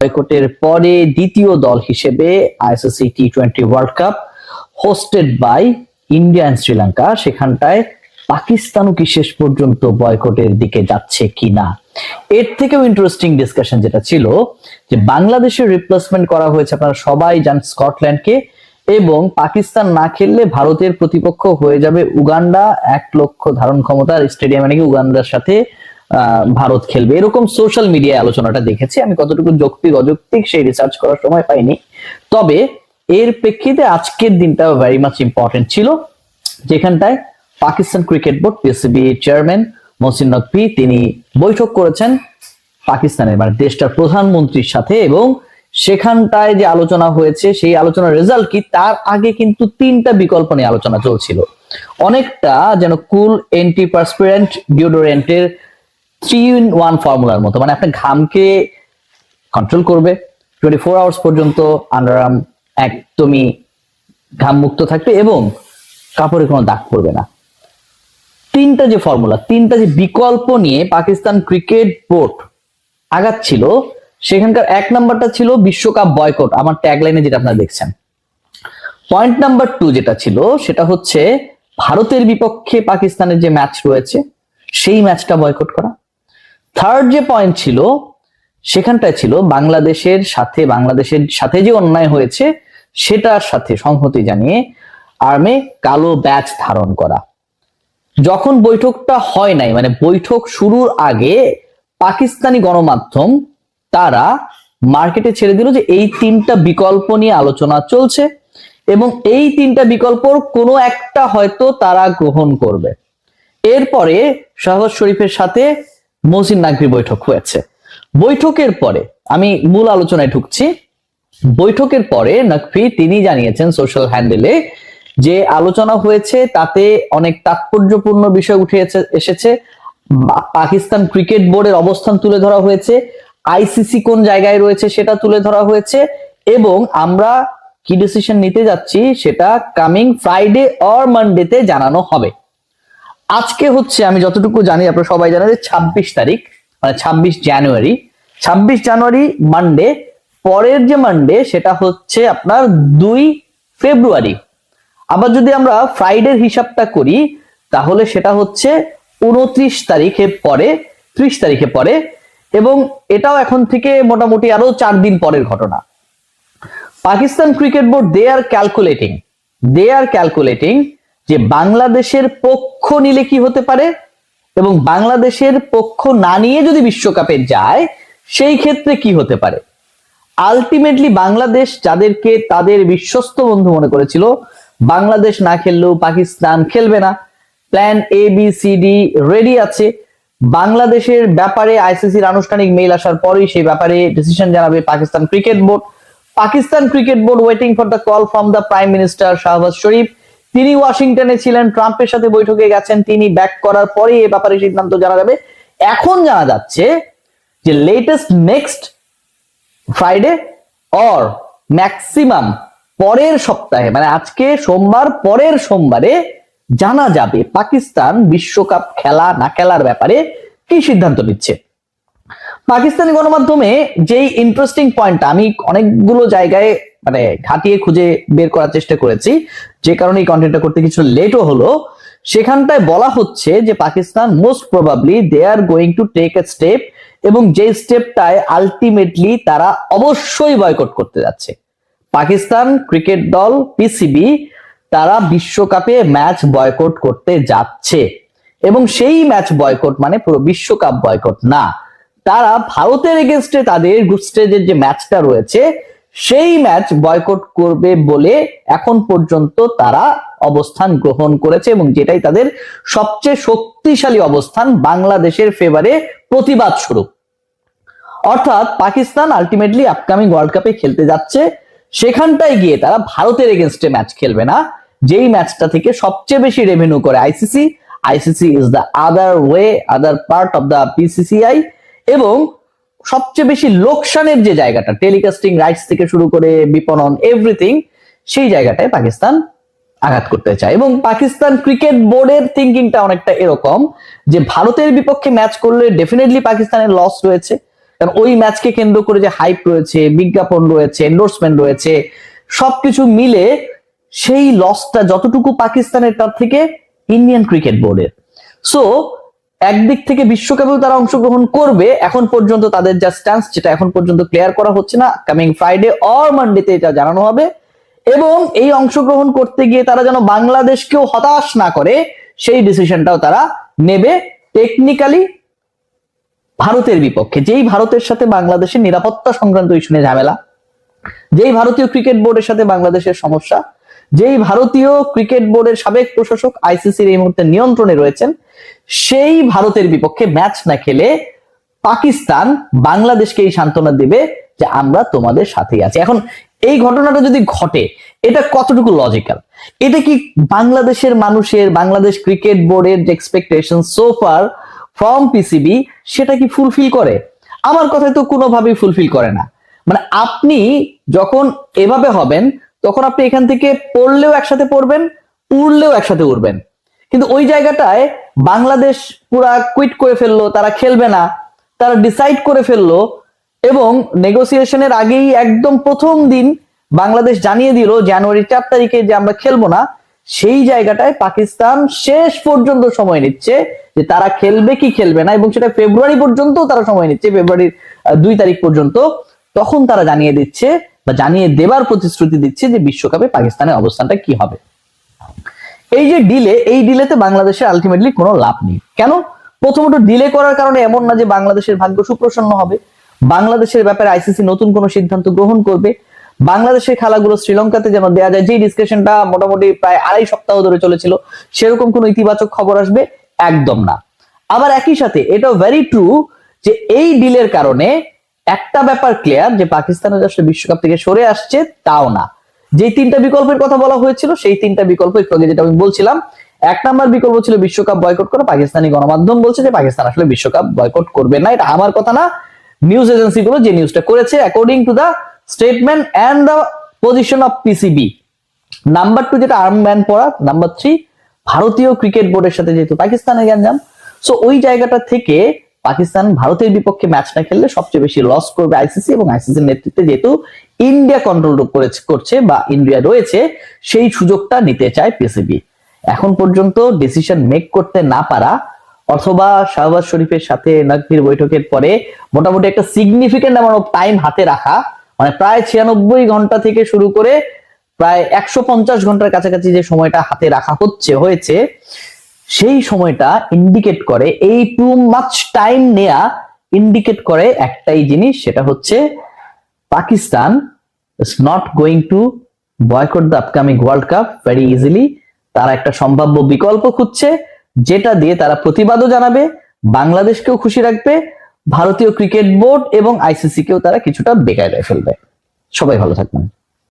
বয়কটের পরে দ্বিতীয় দল হিসেবে ICC T twenty world cup hosted by India Sri Lanka সেখানটায় পাকিস্তানও কি শেষ পর্যন্ত বয়কটের দিকে যাচ্ছে কিনা? এর থেকেও ইন্টারেস্টিং ডিসকাশন যেটা ছিল, যে বাংলাদেশের রিপ্লেসমেন্ট করা হয়েছে, আপনারা সবাই জান স্কটল্যান্ডকে, এবং পাকিস্তান না খেললে ভারতের প্রতিপক্ষ হয়ে যাবে উগান্ডা। এক লক্ষ ধারণ ক্ষমতার স্টেডিয়ামে নাকি উগান্ডার সাথে ভারত খেলবে। এরকম সোশ্যাল মিডিয়ায় আলোচনাটা দেখেছি। আমি কতটুকু যৌক্তিক, অযৌক্তিক সেই রিসার্চ করার সময় পাইনি। তবে এর প্রেক্ষিতে আজকের দিনটা ভেরি মাচ ইম্পর্টেন্ট ছিল। যেখানটায় Pakistan cricket board PCB chairman Mohsin Naqvi, তিনি বৈঠক করেছেন পাকিস্তানের মানে দেশটার প্রধানমন্ত্রীর সাথে এবং সেখানটায় যে আলোচনা হয়েছে, সেই আলোচনার রেজাল্ট কি, তার আগে কিন্তু তিনটা বিকল্প নিয়ে আলোচনা চলছিল। অনেকটা যেন কুল এন্টি পার্সপিরেন্ট ডিওডোরেন্টের থ্রি ইন ওয়ান ফর্মুলার মতো মানে আপনার ঘামকে কন্ট্রোল করবে। টোয়েন্টি ফোর আওয়ার্স পর্যন্ত আন্ডারআর্ম একদমই ঘাম মুক্ত থাকবে এবং কাপড়ে কোনো দাগ পড়বে না। তিনটা যে ফর্মুলা তিনটা যে বিকল্প নিয়ে পাকিস্তান ক্রিকেট বোর্ড আগাচ্ছিল, সেখানকার এক নাম্বারটা ছিল বিশ্বকাপ বয়কট আমার ট্যাগলাইনে যেটা আপনারা দেখছেন। পয়েন্ট নাম্বার টু যেটা ছিল, সেটা হচ্ছে ভারতের বিপক্ষে পাকিস্তানের যে ম্যাচ রয়েছে, সেই ম্যাচটা বয়কট করা। থার্ড যে পয়েন্ট ছিল, সেখানটায় ছিল বাংলাদেশের সাথে বাংলাদেশের সাথে যে অন্যায় হয়েছে, সেটার সাথে সংহতি জানিয়ে আর্মে কালো ব্যাচ ধারণ করা। যখন বৈঠকটা হয় নাই মানে বৈঠক শুরুর আগে পাকিস্তানি গণমাধ্যম, তারা মার্কেটে ছেড়ে দিল যে এই তিনটা বিকল্প নিয়ে আলোচনা চলছে এবং এই তিনটা বিকল্পর কোনো একটা হয়তো তারা গ্রহণ করবে। এরপরে শাহবাজ শরীফের সাথে মহসিন নাকভি বৈঠক হয়েছে। বৈঠকের পরে আমি মূল আলোচনায় ঢুকছি। বৈঠকের পরে নকভি তিনি জানিয়েছেন সোশ্যাল হ্যান্ডেলে যে আলোচনা হয়েছে তাতে অনেক তাৎপর্যপূর্ণ বিষয় উঠে এসেছে। পাকিস্তান ক্রিকেট বোর্ডের অবস্থান তুলে ধরা হয়েছে। আইসিসি কোন জায়গায় রয়েছে সেটা তুলে ধরা হয়েছে। এবং আমরা কি ডিসিশন নিতে যাচ্ছি সেটা কামিং ফ্রাইডে অর মানডেতে জানানো হবে। আজকে হচ্ছে, আমি যতটুকু জানি, আপনারা সবাই জানেন যে ছাব্বিশ তারিখ মানে ছাব্বিশ জানুয়ারি। ছাব্বিশ জানুয়ারি মানডে পরের যে মানডে সেটা হচ্ছে আপনার দুই ফেব্রুয়ারি আবার যদি আমরা ফ্রাইডের হিসাবটা করি, তাহলে সেটা হচ্ছে উনত্রিশ তারিখে পরে, ত্রিশ তারিখে পরে, এবং এটাও এখন থেকে মোটামুটি আরও চার দিন পরের ঘটনা। Pakistan cricket board they are calculating they are calculating যে বাংলাদেশের পক্ষ নিলে কি হতে পারে? এবং বাংলাদেশের পক্ষ না নিয়ে যদি বিশ্বকাপে যায়, সেই ক্ষেত্রে কি হতে পারে? আলটিমেটলি বাংলাদেশ যাদেরকে তাদের বিশ্বস্ত বন্ধু মনে করেছিল, বাংলাদেশ না খেললেও পাকিস্তান খেলবে না। Plan A B C D ready আছে। বাংলাদেশের ব্যাপারে আইসিসির আনুষ্ঠানিক মেইল আসার পরেই সেই ব্যাপারে ডিসিশন জানাবে Pakistan cricket board Pakistan cricket board waiting for the call from the prime minister Shahbaz Sharif. তিনি ওয়াশিংটনে ছিলেন, ট্রাম্পের সাথে বৈঠকে গেছেন, তিনি ব্যাক করার পরে এ ব্যাপারে সিদ্ধান্ত জানা যাবে। এখন জানা যাচ্ছে যে latest next Friday or maximum পরের সপ্তাহে মানে আজকে সোমবার, পরের সোমবারে জানা যাবে পাকিস্তান বিশ্বকাপ খেলা না খেলার ব্যাপারে কি সিদ্ধান্ত নিচ্ছে। পাকিস্তানি গণমাধ্যমে যেই ইন্টারেস্টিং পয়েন্টটা আমি অনেকগুলো জায়গায় মানে ঘাটিয়ে খুঁজে বের করার চেষ্টা করেছি যে কারণে এই কন্টেন্টটা করতে কিছু লেটও হলো, সেখানটায় বলা হচ্ছে যে Pakistan most probably they are going to take a step এবং যে স্টেপটায় আলটিমেটলি তারা অবশ্যই বয়কট করতে যাচ্ছে। পাকিস্তান ক্রিকেট দল পিসিবি তারা বিশ্বকাপে ম্যাচ বয়কট করতে যাচ্ছে এবং সেই ম্যাচ বয়কট মানে পুরো বিশ্বকাপ বয়কট না। তারা ভারতের এগেনস্টে তাদের গ্রুপ স্টেজের যে ম্যাচটা রয়েছে সেই ম্যাচ বয়কট করবে বলে এখন পর্যন্ত তারা অবস্থান গ্রহণ করেছে এবং যেটাই তাদের সবচেয়ে শক্তিশালী অবস্থান বাংলাদেশের ফেভারে প্রতিবাদ স্বরূপ। অর্থাৎ পাকিস্তান আলটিমেটলি আপকামিং ওয়ার্ল্ড কাপে খেলতে যাচ্ছে। সেখানটায় গিয়ে তারা ভারতের এগেনস্টে ম্যাচ খেলবে না। যেই ম্যাচটা থেকে সবচেয়ে বেশি রেভিনিউ করে ICC ICC is the other way other part of the BCCI এবং সবচেয়ে বেশি লোকসানের যে জায়গাটা টেলিকাস্টিং রাইটস থেকে শুরু করে বিপণন এভরিথিং সেই জায়গাটায় পাকিস্তান আঘাত করতে চায়। এবং পাকিস্তান ক্রিকেট বোর্ডের থিঙ্কিংটা অনেকটা এরকম যে ভারতের বিপক্ষে ম্যাচ করলে ডেফিনেটলি পাকিস্তানের লস রয়েছে। কারণ ওই ম্যাচকে কেন্দ্র করে যে হাইপ রয়েছে, বিজ্ঞাপন রয়েছে এন্ডোর্সমেন্ট রয়েছে, সবকিছু মিলে সেই লসটা যতটুকু পাকিস্তানের তার থেকে ইন্ডিয়ান ক্রিকেট বোর্ডের সো একদিক থেকে বিশ্বকাপেও তারা অংশগ্রহণ করবে। এখন পর্যন্ত তাদের যা স্ট্যান্স যেটা এখন পর্যন্ত ক্লিয়ার করা হচ্ছে না কামিং ফ্রাইডে অর মানডেতে এটা জানানো হবে। এবং এই অংশগ্রহণ করতে গিয়ে তারা যেন বাংলাদেশকেও হতাশ না করে, সেই ডিসিশনটাও তারা নেবে টেকনিক্যালি ভারতের বিপক্ষে। যেই ভারতের সাথে বাংলাদেশের নিরাপত্তা সংক্রান্ত ইস্যু নিয়ে ঝামেলা, যেই ভারতীয় ক্রিকেট বোর্ডের সাথে বাংলাদেশের সমস্যা যেই ভারতীয় ক্রিকেট বোর্ডের সাবেক প্রশাসক আইসিসির এই মুহূর্তে নিয়ন্ত্রণে রয়েছেন, সেই ভারতের বিপক্ষে ম্যাচ না খেলে পাকিস্তান বাংলাদেশকে এই সান্ত্বনা দিবে যে আমরা তোমাদের সাথেই আছি। এখন এই ঘটনাটা যদি ঘটে, এটা কতটুকু লজিক্যাল এটা কি বাংলাদেশের মানুষের, বাংলাদেশ ক্রিকেট বোর্ডের যে এক্সপেকটেশন সোফার ফ্রম পিসিবি সেটা কি ফুলফিল করে? আমার কথায় তো কোনোভাবেই ফুলফিল করে না। মানে আপনি যখন এভাবে হবেন তখন আপনি এখান থেকে পড়লেও একসাথে পড়বেন, উড়লেও একসাথে উড়বেন। কিন্তু ওই জায়গাটায় বাংলাদেশ পুরা কুইট করে ফেলল, তারা খেলবে না, তারা ডিসাইড করে ফেলল এবং নেগোসিয়েশনের আগেই একদম প্রথম দিন বাংলাদেশ জানিয়ে দিল জানুয়ারি চার তারিখে যে আমরা খেলব না, সেই জায়গাটায় পাকিস্তান শেষ পর্যন্ত সময় নিচ্ছে যে তারা খেলবে কি খেলবে না এবং সেটা ফেব্রুয়ারি পর্যন্ত তারা সময় নিচ্ছে, ফেব্রুয়ারির দুই তারিখ পর্যন্ত। তখন তারা জানিয়ে দিচ্ছে বা জানিয়ে দেবার প্রতিশ্রুতি দিচ্ছে যে বিশ্বকাপে পাকিস্তানের অবস্থানটা কি হবে। এই যে ডিলে, এই ডিলেতে বাংলাদেশের আলটিমেটলি কোনো লাভ নেই। কেন? প্রথমত ডিলে করার কারণে এমন না যে বাংলাদেশের ভাগ্য সুপ্রসন্ন হবে। বাংলাদেশের ব্যাপারে আইসিসি নতুন কোনো সিদ্ধান্ত গ্রহণ করবে। বাংলাদেশের খেলাগুলো শ্রীলঙ্কাতে যেন দেয়া যায়, যে ডিসকাশনটা মোটামুটি প্রায় আড়াই সপ্তাহ ধরে চলেছিল, সেরকম কোনো ইতিবাচক খবর আসবে একদম না। আবার একই সাথে এটাও ভেরি ট্রু যে এই ডিলের কারণে একটা ব্যাপার ক্লিয়ার যে পাকিস্তানের আসলে বিশ্বকাপ থেকে সরে আসছে, তাও না। যে তিনটা বিকল্পের কথা বলা হয়েছিল, সেই তিনটা বিকল্প একটু আগে যেটা আমি বলছিলাম, এক নাম্বার বিকল্প ছিল বিশ্বকাপ বয়কট করা। পাকিস্তানি গণমাধ্যম বলছে যে পাকিস্তান আসলে বিশ্বকাপ বয়কট করবে না। এটা আমার কথা না। নিউজ এজেন্সি গুলো যে নিউজটা করেছে according to the statement and the position of PCB number two যেটা আর্ম ম্যান পড়া নাম্বার থ্রি ভারতীয় ক্রিকেট বোর্ডের সাথে যেহেতু পাকিস্তানের গ্যাঞ্জাম। সো ওই জায়গাটা থেকে পাকিস্তান ভারতের বিপক্ষে ম্যাচ না খেললে সবচেয়ে বেশি লস করবে আইসিসি এবং আইসিসির নেতৃত্বে যেহেতু ইন্ডিয়া কন্ট্রোল করছে বা ইন্ডিয়া রয়েছে, সেই সুযোগটা নিতে চায় পিসিবি এখন পর্যন্ত ডিসিশন মেক করতে না পারা, অথবা শাহবাজ শরীফের সাথে নাকভির বৈঠকের পরে মোটামুটি একটা সিগনিফিকেন্ট অ্যামাউন্ট অফ টাইম হাতে রাখা মানে প্রায় ছিয়ানব্বই ঘণ্টা থেকে শুরু করে প্রায় একশো পঞ্চাশ ঘণ্টার কাছাকাছি যে সময়টা হাতে রাখা হচ্ছে, হয়েছে সেই সময়টা ইন্ডিকেট করে, এই টু মাচ টাইম নেয়া ইন্ডিকেট করে একটাই জিনিস, সেটা হচ্ছে Pakistan is not going to boycott the upcoming world cup very easily তারা একটা সম্ভাব্য বিকল্প খুঁজছে, যেটা দিয়ে তারা প্রতিবাদও জানাবে, বাংলাদেশকেও খুশি রাখবে, ভারতীয় ক্রিকেট বোর্ড এবং আইসিসি কেও তারা কিছুটা বেকায়দায় ফেলবে। সবাই ভালো থাকবেন।